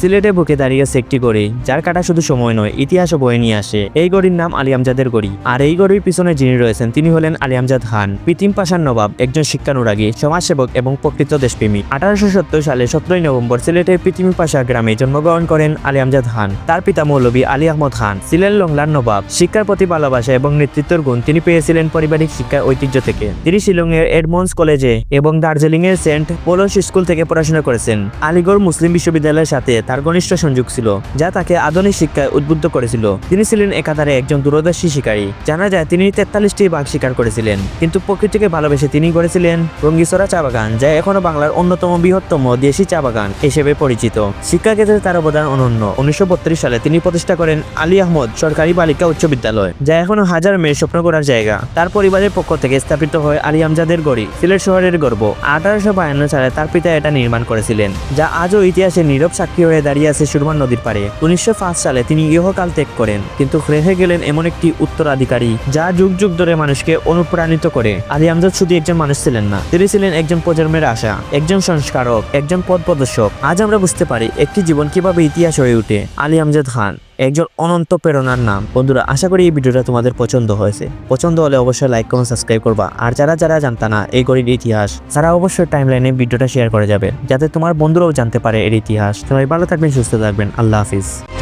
সিলেটে বুকে দাঁড়িয়েছে একটি গড়ি যার কাটা শুধু সময় নয়, ইতিহাসও বয়ে নিয়ে আসে। এই গড়ির নাম আলী আমজাদের গড়ি। আর এই গড়ির পিছনে যিনি রয়েছেন, তিনি হলেন আলিয়ামজাদ খান। পিতিম পাশার নবাব, একজন শিক্ষানুরাগী, সমাজসেবক এবং প্রকৃত দেশপ্রেমী আঠারোশো সত্তর সালে সতেরোই নভেম্বর সিলেটের পিতিমি পাশা গ্রামে জন্মগ্রহণ করেন আলী আমজাদ খান। তার পিতা মৌলবী আলী আহমদ খান। ছিলেন লংলার নবাব। শিক্ষার প্রতি ভালোবাসা এবং নেতৃত্বের গুণ তিনি পেয়েছিলেন পারিবারিক শিক্ষার ঐতিহ্য থেকে। তিনি শিলংয়ের এডমন্ডস কলেজে এবং দার্জিলিং এর সেন্ট পোলস স্কুল থেকে পড়াশোনা করেছেন। আলিগড় মুসলিম বিশ্ববিদ্যালয়ের সাথে তার ঘনিষ্ঠ সংযোগ ছিল, যা তাকে আধুনিক শিক্ষায় উদ্বুদ্ধ করেছিল। তিনি ছিলেন একাধারে একজন দূরদর্শী শিকারী। জানা যায় তিনি তেতাল্লিশটি বাঘ শিকার করেছিলেন, কিন্তু প্রকৃতিকে ভালোবেসে তিনি গড়েছিলেন রঙ্গিসরা চা বাগান, যা এখনও বাংলার অন্যতম বৃহত্তম দেশি চা বাগান হিসেবে পরিচিত। শিক্ষাক্ষেত্রে তার অবদান অনন্য। উনিশশো সালে তিনি প্রতিষ্ঠা করেন আলী আহমদ সরকারি বালিকা উচ্চ বিদ্যালয়, যা এখনও হাজার মেয়ের স্বপ্ন করার জায়গা। তার পরিবারের পক্ষ থেকে স্থাপিত হয় আলী আমজাদের গড়ি, সিলেট শহরের গর্ব। আঠারোশো বায়ান্ন সালে তার পিতা এটা নির্মাণ করেছিলেন, যা আজও ইতিহাসে নীরব সাক্ষী হয়ে দাঁড়িয়ে আছে সুরমান নদীর পারে উনিশশো পাঁচ সালে তিনি ইহকাল ত্যাগ করেন, কিন্তু রেহে গেলেন এমন একটি উত্তরাধিকারী, যা যুগ যুগ ধরে মানুষকে অনুপ্রাণিত করে। আলী আমজাদ শুধু একজন মানুষ ছিলেন না, তিনি ছিলেন একজন প্রজন্মের আশা, একজন সংস্কারক, একজন পথ প্রদর্শক। আজ আমরা বুঝতে পারি, একটি জীবন কীভাবে ইতিহাস হয়ে ওঠে। আলী আমজাদ খান। একজন অনন্ত প্রেরণার নাম। বন্ধুরা, আশা করি এই ভিডিওটা তোমাদের পছন্দ হয়েছে। পছন্দ হলে অবশ্যই লাইক কমেন্ট সাবস্ক্রাইব করবা। আর যারা যারা জানতা না এই গরির ইতিহাস, তারা অবশ্যই টাইমলাইনে ভিডিওটা শেয়ার করে যাবে। যাতে তোমার বন্ধুরাও জানতে পারে এর ইতিহাস। সবাই ভালো থাকবেন, সুস্থ থাকবেন। আল্লাহ হাফিজ।